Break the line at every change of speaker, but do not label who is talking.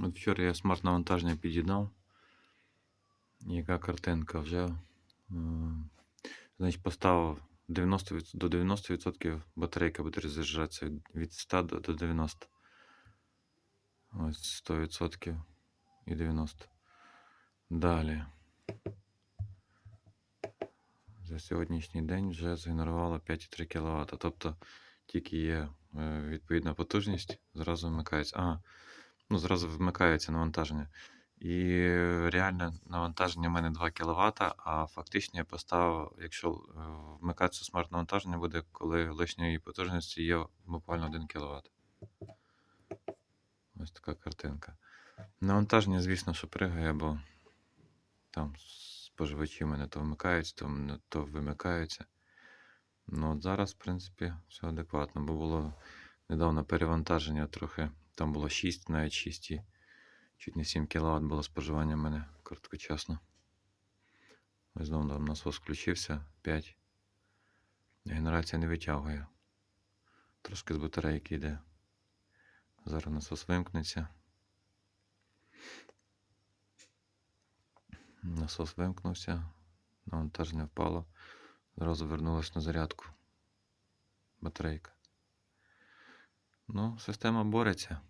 От вчора я смарт-навантаження під'єднав. Яка картинка вже. е, Значить, поставив 90, до 90% батарейка буде розряджатися від- від 100 до до 90. Ось 100% і 90. Далі. За сьогоднішній день вже згенерувало 5,3 кВт. Тобто тільки є е, відповідна потужність, зразу вмикається. Ага, ну, зразу вмикається навантаження. І реальне навантаження в мене 2 кВт, а фактично я поставив, якщо е, вмикатися смарт-навантаження буде, коли лишньої потужності є буквально 1 кВт. Ось така картинка. Навантаження, звісно, що пригає, бо там споживачі в мене то вмикаються, то, то вимикаються. Ну, от зараз, в принципі, все адекватно, бо було недавно перевантаження трохи. Там було 6, навіть 6, і чуть не 7 кВт було споживання в мене короткочасно. Ось знову там насос включився 5. Генерація не витягує. Трошки з батарейки йде. Зараз насос вимкнеться. Насос вимкнувся, навантаження впало. Зразу вернулась на зарядку. Батарейка. Ну, система бореться.